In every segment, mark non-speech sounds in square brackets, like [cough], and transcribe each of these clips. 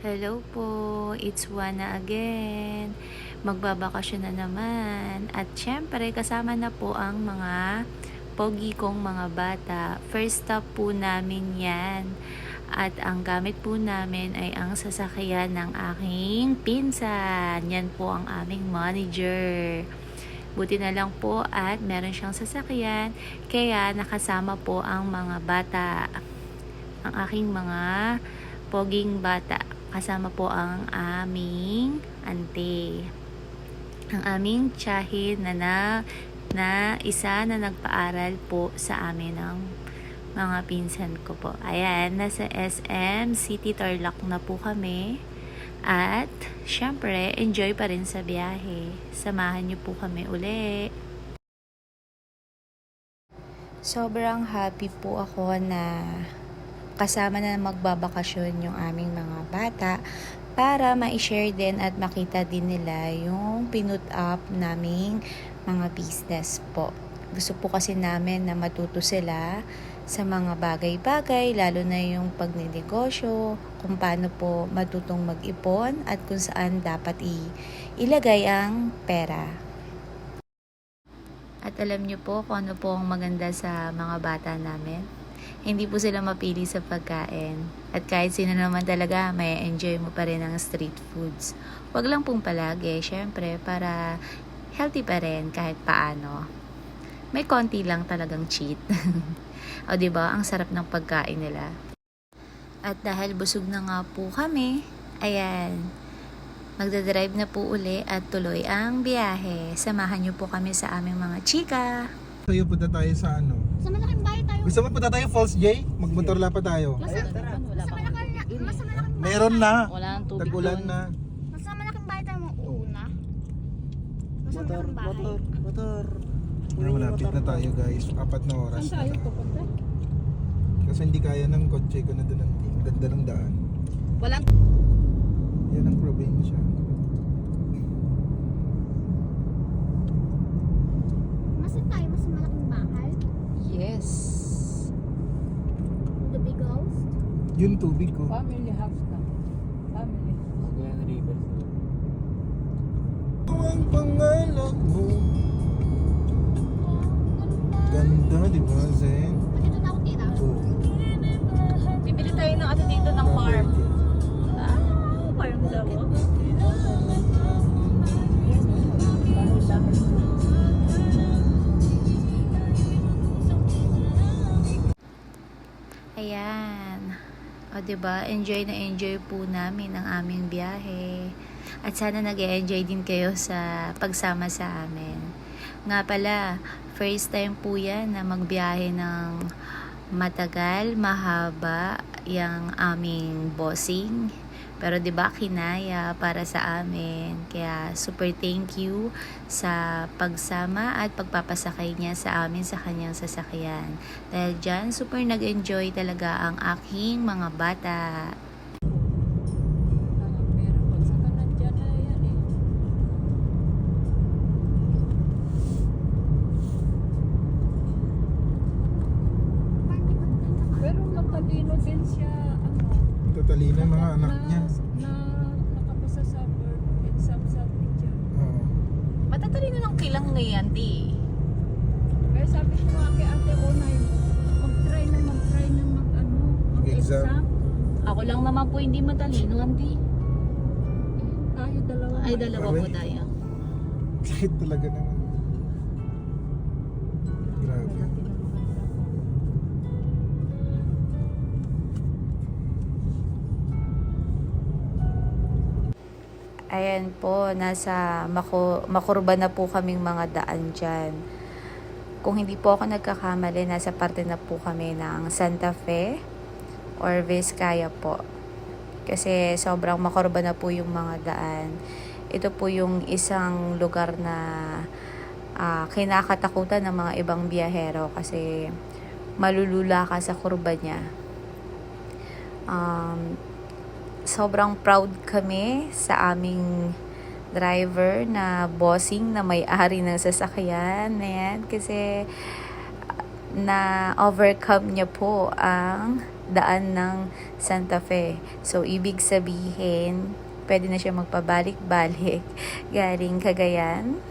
Hello po, it's Juana again. Magbabakasyon na naman. At syempre, kasama na po ang mga pogi kong mga bata. First stop po namin yan. At ang gamit po namin ay ang sasakyan ng aking pinsan. Yan po ang aming manager. Buti na lang po at meron siyang sasakyan. Kaya nakasama po ang mga bata. Ang aking mga poging bata. Kasama po ang aming ante. Ang aming tiyahin na, na na isa na nagpaaral po sa amin ng mga pinsan ko po. Ayan, nasa SM City Tarlac na po kami. At, syempre, enjoy pa rin sa biyahe. Samahan niyo po kami uli. Sobrang happy po ako na kasama na magbabakasyon yung aming mga bata para ma-share din at makita din nila yung pinut up naming mga business po. Gusto po kasi namin na matuto sila sa mga bagay-bagay, lalo na yung pagnenegosyo, kung paano po matutong mag-ipon at kung saan dapat i- ilagay ang pera. At alam niyo po kung ano po ang maganda sa mga bata namin? Hindi po sila mapili sa pagkain. At kahit sino naman talaga, may enjoy mo pa rin ang street foods. Huwag lang pong palagi, syempre, para healthy pa rin kahit paano. May konti lang talagang cheat. [laughs] o di ba ang sarap ng pagkain nila. At dahil busog na nga po kami, ayan, magdadrive na po uli at tuloy ang biyahe. Samahan niyo po kami sa aming mga chika. Tayo punta tayo sa ano. Sa malaking. Gusto mo punta tayo Falls J? Magmotor pa tayo. Mas, mas malaking, mas malaking bahay. Meron na. Wala nang tubig Tagulan doon. na. Mas malaking bahay tayo mauuna. Mas malaking bahay. motor. Pero malapit na tayo guys. Apat na oras na. Kasi hindi kaya ng kotse ko na doon ang ang ganda ng daan. Walang Yan ang probinsya. Mas tayo mas malaking bahay. Yes. The big house. Yung tubig ko. Family house na. Family. Ang pangalan mo. Ganda, di ba, Zen? Ba? Enjoy na enjoy po namin ang aming biyahe. At sana nag enjoy din kayo sa pagsama sa amin. Nga pala, first time po yan na magbiyahe ng matagal, mahaba, yung aming bossing. Pero 'di ba kinaya para sa amin. Kaya super thank you sa pagsama at pagpapasakay niya sa amin sa kanyang sasakyan. Dahil dyan, super nag-enjoy talaga ang aking mga bata. Ay, dalawa po Kami. tayo. Kahit talaga naman. Grabe. Ayan po, nasa Mako, Makurba na po kaming mga daan dyan. Kung hindi po ako nagkakamali, nasa parte na po kami ng Santa Fe or Vizcaya po. Kasi sobrang makurba na po yung mga daan. Ito po yung isang lugar na ah, kinakatakutan ng mga ibang biyahero kasi malulula ka sa kurba niya. Um, sobrang proud kami sa aming driver na bossing na may-ari ng sasakyan na yan kasi na overcome niya po ang daan ng Santa Fe. So, ibig sabihin, pwede na siya magpabalik-balik [laughs] galing Cagayan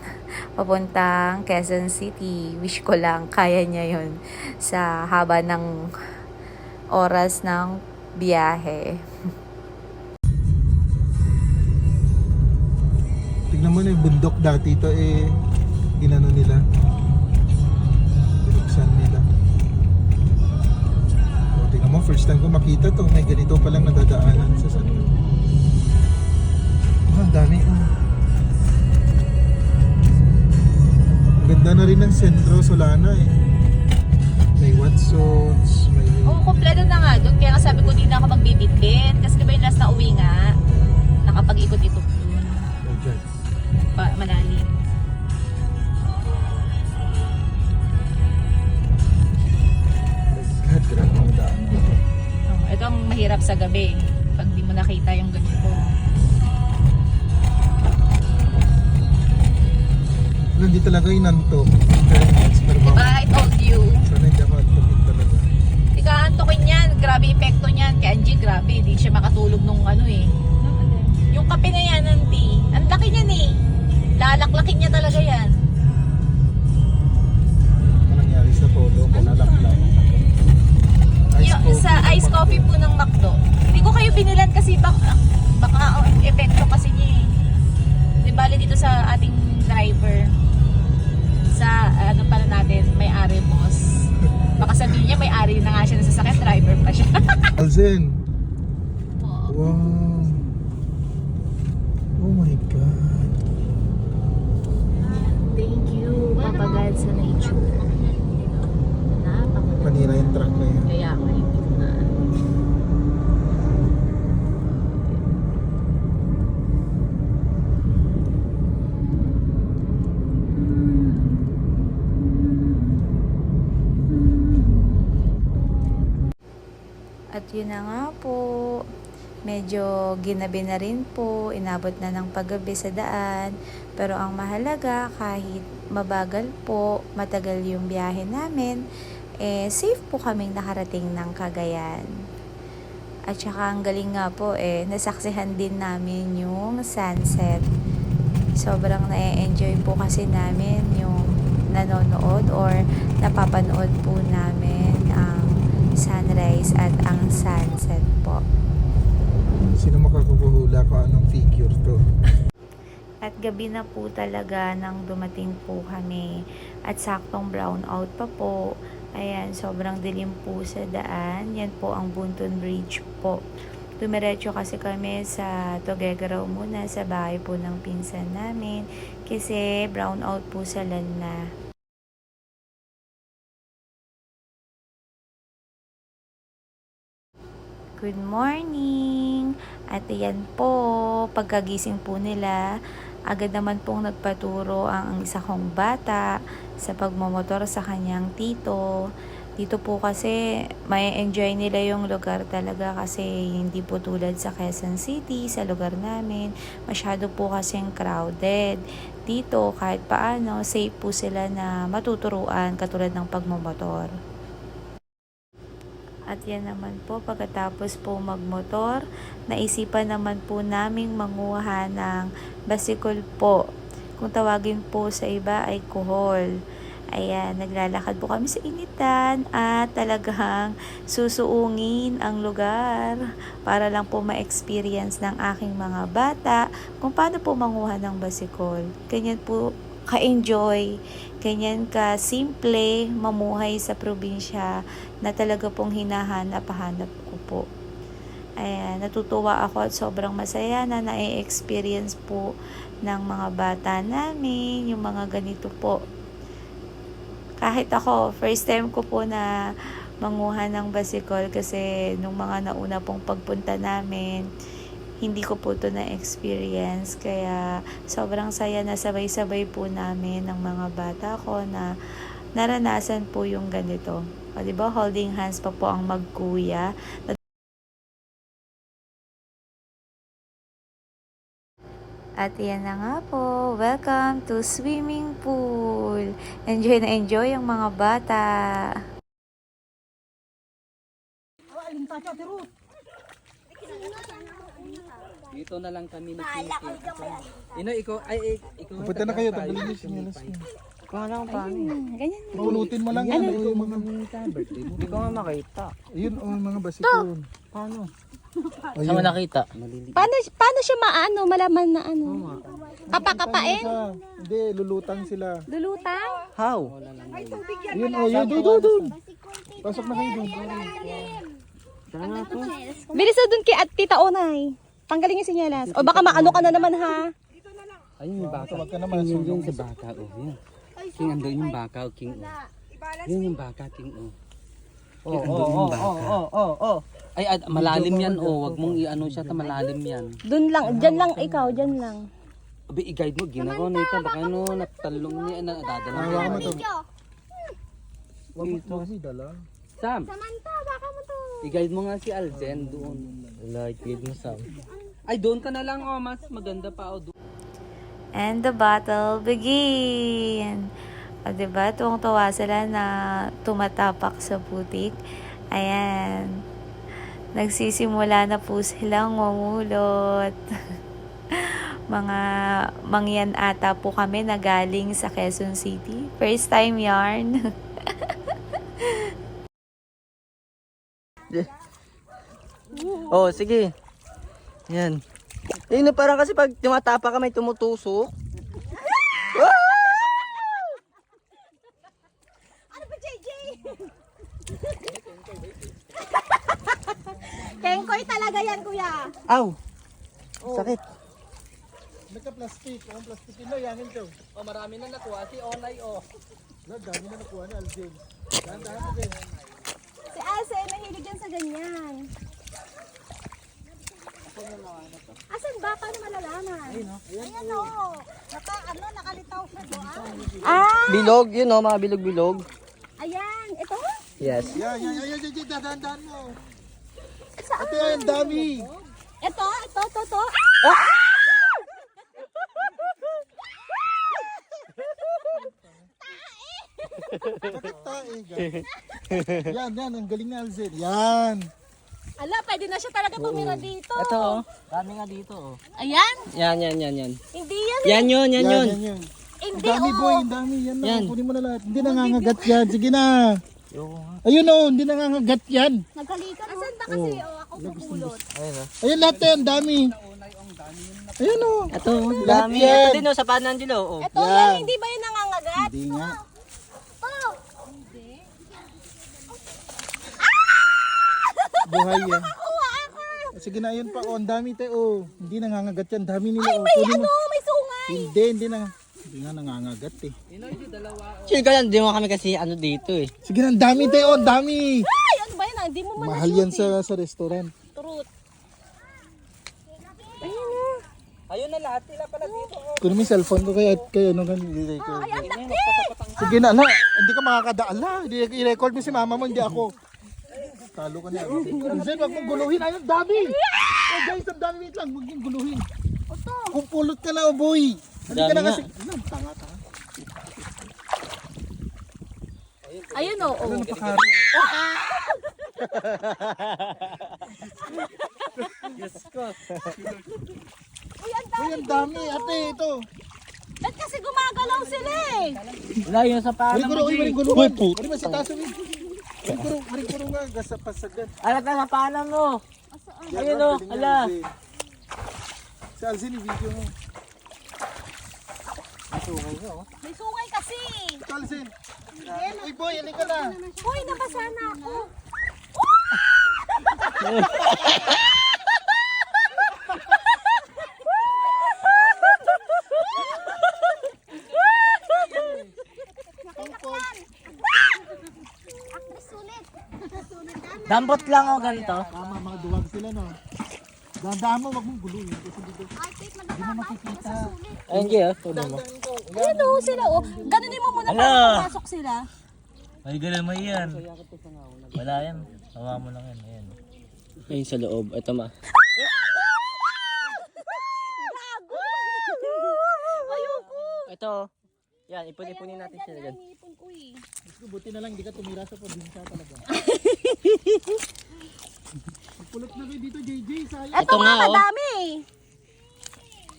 papuntang Quezon City. Wish ko lang kaya niya yon sa haba ng oras ng biyahe. [laughs] Tignan mo na yung bundok dati ito eh, inano nila. Binuksan nila. O, tignan mo, first time ko makita to. May Solana eh. Hindi talaga. Fairness, pero Diba, I told you. Sana hindi ako antukin talaga. Di ka antokin yan. Grabe epekto niyan. Kay Angie, grabe. Di siya makatulog nung ano eh. Yung kape na yan, auntie. Ang laki niyan eh. Lalaklakin niya talaga yan. Ano nangyari sa polo ko nalaklak. Yung, sa ice coffee po ng McDo. Hindi ko kayo binilan kasi baka, baka oh, epekto kasi niya eh. Di bali dito sa ating driver. Sa ano pala natin, may-ari boss. Baka sabihin niya may-ari na nga siya ng sasakyan, driver pa siya. [laughs] Alzen. Wow. Oh my God. Thank you, Papa God, sa nature. Napaka Panira yung truck na yan. Kaya ako hindi ko na. At yun na nga po, medyo ginabi na rin po, inabot na ng paggabi sa daan. Pero ang mahalaga, kahit mabagal po, matagal yung biyahe namin, eh, safe po kaming nakarating ng Cagayan. At saka ang galing nga po eh, nasaksihan din namin yung sunset. Sobrang na-enjoy po kasi namin yung nanonood or napapanood po namin sunrise at ang sunset po. Sino makakukuhula ko anong figure to? At gabi na po talaga nang dumating po kami. At saktong brown out pa po. Ayan, sobrang dilim po sa daan. Yan po ang Bunton Bridge po. Dumiretso kasi kami sa Tuguegarao muna sa bahay po ng pinsan namin. Kasi brown out po sa na. Good morning! At ayan po, pagkagising po nila, agad naman pong nagpaturo ang isa kong bata sa pagmamotor sa kanyang tito. Dito po kasi may enjoy nila yung lugar talaga kasi hindi po tulad sa Quezon City, sa lugar namin. Masyado po kasing crowded. Dito kahit paano, safe po sila na matuturuan katulad ng pagmamotor. At yan naman po, pagkatapos po magmotor, naisipan naman po naming manguha ng basikol po. Kung tawagin po sa iba ay kuhol. Ayan, naglalakad po kami sa initan at talagang susuungin ang lugar para lang po ma-experience ng aking mga bata kung paano po manguha ng basikol. Ganyan po ka-enjoy, ganyan ka simple mamuhay sa probinsya na talaga pong hinahanap-hanap ko po. Ayan, natutuwa ako at sobrang masaya na na-experience po ng mga bata namin, yung mga ganito po. Kahit ako, first time ko po na manguha ng basikol kasi nung mga nauna pong pagpunta namin, hindi ko po to na-experience. Kaya sobrang saya na sabay-sabay po namin ng mga bata ko na naranasan po yung ganito. O, di ba, holding hands pa po ang magkuya. At yan na nga po, welcome to swimming pool. Enjoy na enjoy ang mga bata. Dito na lang kami ni Kiki. Ino, ikaw, ay, ay, ikaw. Punta na kayo, tanggalin niyo sinyalas niyo. Ganyan. Pulutin mo lang yan. Ito yung mga... Hindi ko nga makita. Ayun, oh, mga basikon. Paano? Ayun. Saan mo nakita? Paano, paano siya maano, malaman na ano? Kapakapain? Hindi, lulutang sila. Lulutang? How? Yun, oh, yun, doon, doon, doon. Pasok na kayo doon. Bilis na dun kay at tita Onay. Tanggalin yung sinyalas. O baka maano ka na naman ha. Ayun yung baka. Tawag ka naman. Yun yung sa baka, oh. Yan. King, andun yung baka, oh, King, oh. Yun yung baka, King, oh. Oh, oh, oh, oh, oh, oh, oh. Ay, ad, malalim yan, oh. Wag mong i-ano siya, ta malalim yan. Dun lang, dyan lang ikaw, dyan lang. Abi, i-guide mo, ginagawa na ito. Baka ano, natalong niya, na, dadala mo niya. to. Yo, Wag mo kasi dala. Sam, Samantha, baka mo to. i-guide mo nga si Alzen doon. Like, guide mo, Sam. Ay, doon ka na lang, oh. Mas maganda pa, oh. And the battle begin. O, diba? Tuwang-tuwa sila na tumatapak sa putik. Ayan. Nagsisimula na po silang mamulot. [laughs] Mga mangyan ata po kami na galing sa Quezon City. First time yarn. [laughs] Oh, sige. Yan. Yun na parang kasi pag tumatapa ka may tumutusok. [laughs] Kengkoy talaga yan, kuya. Aw! Sakit. Nagka-plastic. Ang plastic yun na, yangin to. Oh, marami na nakuha si Onay, oh. Wala, dami na nakuha ni Aljen. Dahan-dahan mo din. Si Ase, mahilig yan sa ganyan. Asan ba? Paano malalaman? Ayan o. Naka, ano, nakalitaw siya doon. Ah! Bilog, yun oh, mga bilog-bilog. Ayan. Ito? Yes. Yan, yan, yan, yan, yan, dahan-dahan mo. Ate, yan, dami. Ito? Ito? Ito? Ito? Bakit tae? [laughs] Yan, yan, ang galing ni Alzen. Yan. Ala, pwede na siya talaga tumira dito. Ito oh. Dami nga dito oh. Ayan. Yan, yan, yan, yan. Hindi yan. Yan yun, yan Yan, yun. yan, yan. Ang Hindi, dami, oh. boy, ang dami. Yan Yan. kunin mo na lahat. Hindi nangangagat yan. Sige na. Ayun oh, hindi nangangagat yan. Nagkalikan. Asan ba kasi? Oh, ako pupulot. Ayun oh. Ayun lahat yan, dami. Ayun oh. Ito, dami. Ito din oh, sa panan dilo oh. Ito Yan. yan. Hindi ba yun nangangagat? Hindi nga. Oh. Buhay yan. Sige na, ayun pa. Oh, ang dami tayo. Oh. Hindi nangangagat yan. Dami nila. Ay, oh. may ano, may sungay. Hindi, hindi na. Hindi nga nangangagat eh. Chill ka lang, di mo kami kasi ano dito eh. Sige na, ang dami tayo. Ang dami. Ay, ano ba yun? ah? Hindi mo man Mahal yan sa, sa restaurant. Truth. Ayun na lahat sila pala dito, oh. Kunin mo yung cellphone ko kaya, ano ganun. i-record. Ay, ang laki. Sige na, ala, hindi ka makakadaala. Hindi, i-record mo si mama mo, hindi ako. Talo ka niya. Zen, wag mong guluhin. Ayun, dami. Oh guys, ang dami. Wait lang, wag mong guluhin. Kung pulot ka na, oh boy. Hindi ka Dami na nga. kasi. Ano, tanga, tanga. Ayun o. Ano, napakaro. Uy, ang Uy, ang dami. Ate, ito. Ba't kasi gumagalaw sila eh? Wala yun sa Maring panan kuro, uy, kuro. Uy, puto. Maring masitaso, uy. Maring kuro, maring kuro nga. Gasa pasagan. Alat na sa panan mo. Ayun, ang oh, galing ni ala. Alvin. Si Alvin, i-video mo. May sungay kasi. Si Alvin. Uy, boy, alin ka na. Uy, nabasa na ako. [laughs] Dampot lang oh, ganito. Tama, mga duwag sila, no? Dandaan mo, wag mong guluhin. Kasi dito, Ay, wait, magkakabay. Basta sulit. Ayun, Gia. Tuloy mo. Ayun o sila o. Ganunin mo muna Ala. para pumasok sila. Ay, ganun mo yan. Wala yan. Hawa mo lang yan. Ayan. Ayun sa loob. Ito ma. Ayoko. Ito. Yan, ipon-ipunin natin sila dyan. Ipon ko eh. buti na lang, hindi ka tumira sa probinsya talaga. [laughs] Pulot na kayo dito, JJ. Sayang. Ito nga, madami.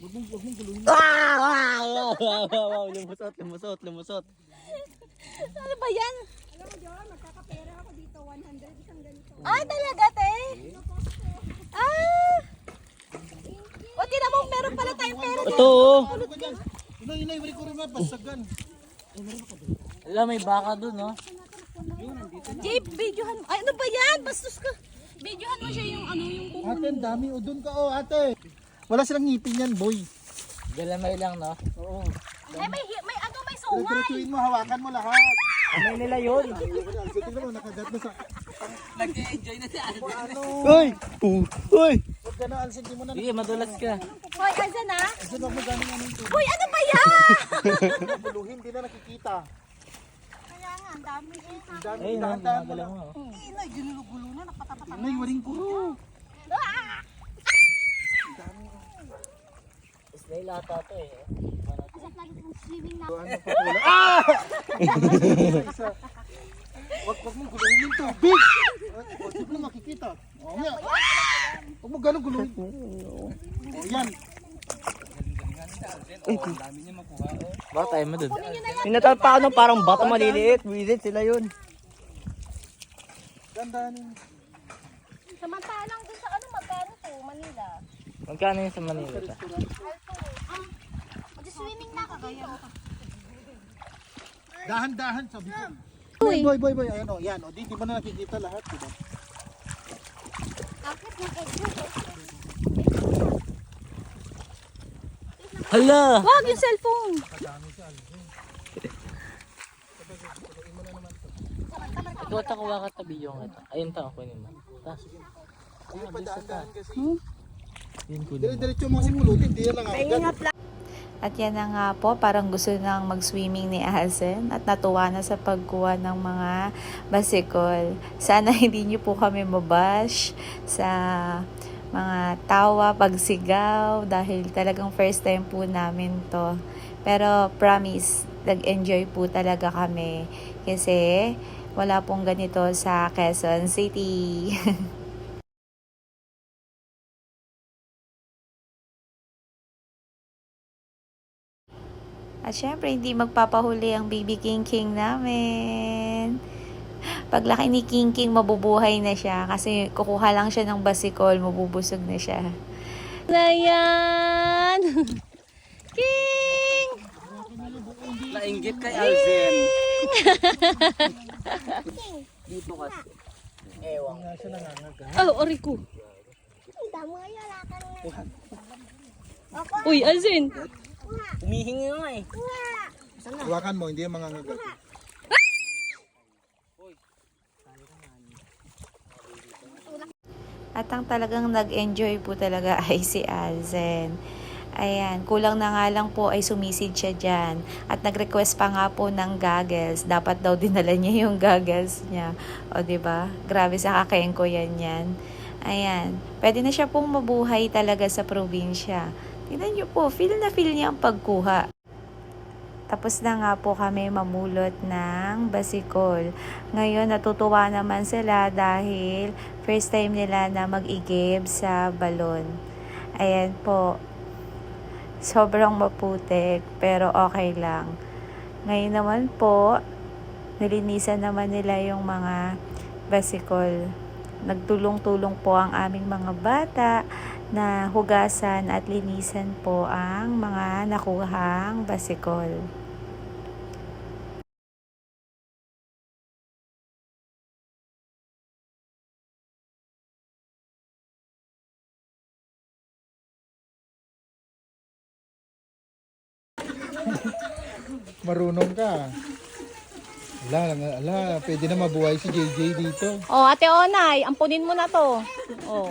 Huwag mong, huwag mong guluhin. Ah! Wow! Wow! Wow! Wow! Lumusot, lumusot, lumusot. Ano ba yan? Ay, talaga, te? Ah! O, tinan mo, meron pala tayong pera Ito oh. Ano ka dyan? Inay, inay, wali ko rin na, pasagan. Alam, may baka dun, no? Jay, videohan mo. Ay, ano ba yan? Bastos ka. Videohan mo siya yung ano, yung Ate, ang dami. O, doon ka, oh, ate. Wala silang ngipin yan, boy. Galamay lang, no? Oo. Ay, may, may ano, may sungay. tuwing mo, hawakan mo lahat. Ano nila yun? Sige mo, nakagat na sa... Nag-enjoy na siya. Uy! Uh, Uy! Huwag ka na, di mo na... Sige, madulas ka. Hoy, asa na? Alcin, huwag mo galing ano ito. Hoy, ano ba yan? Guluhin, di na nakikita. Ang dami eh. Ang dami, Ayun, no? dahan-dahan mo Nakagalaw lang. mo, oh. Inay, waring kuro. Isday lata to, eh. Kasi lagi kong swimming na. Ano pa pula? Ah! [laughs] Isa. Wag, wag mong guluhin yung tubig. O, di mo na makikita. O, nga. Huwag mo ganun guluhin. O, yan. Dun. Pinatal pa ano parang bata maliliit. Wizard sila yun. Dandanin. Samantalang dun sa ano, magkano to, Manila? Magkano yun sa Manila? ta? Mag-swimming na ako dito. Dahan-dahan, sabi ko. Boy, boy, boy, boy. Ayan o, yan. O, di, di mo na nakikita lahat, diba? Bakit nag-exit? Hala! Wag yung cellphone. Ito, takuha ka tabi yung ito. Ayun, ta, kunin mo. Ta. Hindi pa dahan-dahan kasi. Yun, mo. Dire-diretso mo kasi pulutin, di yan lang agad. At yan na nga po, parang gusto nang mag-swimming ni Azen at natuwa na sa pagkuha ng mga basikol. Sana [laughs] hindi niyo po kami mabash sa mga tawa, pagsigaw dahil talagang first time po namin to. Pero promise, nag-enjoy po talaga kami kasi wala pong ganito sa Quezon City. [laughs] At syempre, hindi magpapahuli ang baby King King namin. Paglaki ni King King, mabubuhay na siya. Kasi kukuha lang siya ng basikol, mabubusog na siya. Na yan. [laughs] King! Nainggit kay Alvin. [laughs] Dito kasi. Ewan. Oh, oriko. Ang dami nga wala ka na. Uy, Azin. Humihingi nga eh. Hawakan mo, hindi yung mga ngagat. At ang talagang nag-enjoy po talaga [laughs] ay si Alzen. Ayan, kulang na nga lang po ay sumisid siya dyan. At nag-request pa nga po ng goggles. Dapat daw dinala niya yung [laughs] goggles niya. O, ba Grabe sa kakengko yan yan. Ayan, pwede na siya pong mabuhay talaga sa probinsya. Tingnan niyo po, feel na feel niya ang pagkuha. Tapos na nga po kami mamulot ng basikol. Ngayon natutuwa naman sila dahil first time nila na mag-igib sa balon. Ayan po. Sobrang maputik pero okay lang. Ngayon naman po, nilinisan naman nila yung mga basikol. Nagtulong-tulong po ang aming mga bata na hugasan at linisan po ang mga nakuhang basikol. Marunong ka. Ala, ala, pwede na mabuhay si JJ dito. Oh, Ate Onay, ampunin mo na to. Oh.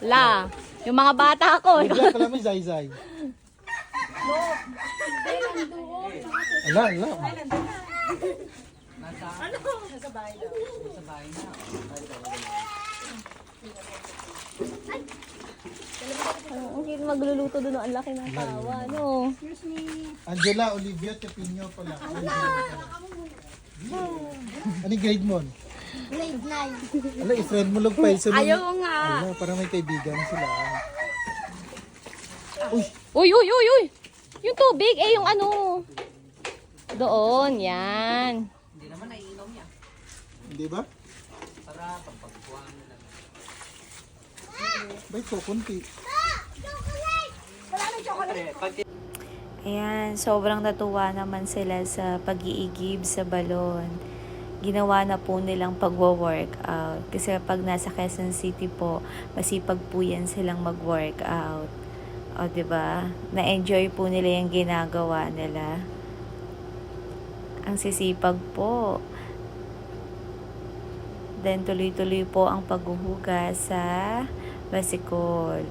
La, yung mga bata ko. Bigla pala may zay-zay. Ala, ala. Hindi magluluto doon, ang laki ng tawa, no? Angela, Olivia, Tepinyo pala. Anong grade mo? Grade 9. Ala, i-friend mo lang pa isa Ayaw nga. Ala, para may kaibigan sila. Uy, uy, uy, uy! Yung tubig, eh, yung ano. Doon, yan. Hindi ba? Bay, ko, kunti. Ayan, sobrang natuwa naman sila sa pag-iigib sa balon. Ginawa na po nilang pagwa-workout. Kasi pag nasa Quezon City po, masipag po yan silang mag-workout. O, ba? Na-enjoy po nila yung ginagawa nila. Ang sisipag po. Then, tuloy-tuloy po ang paghuhugas sa basikol.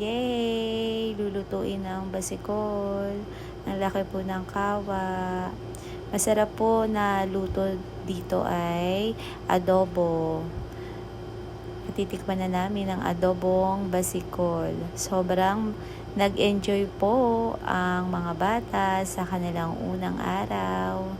Yay! Lulutuin ang basikol. Ang laki po ng kawa. Masarap po na luto dito ay adobo. Matitikman na namin ang adobong basikol. Sobrang nag-enjoy po ang mga bata sa kanilang unang araw.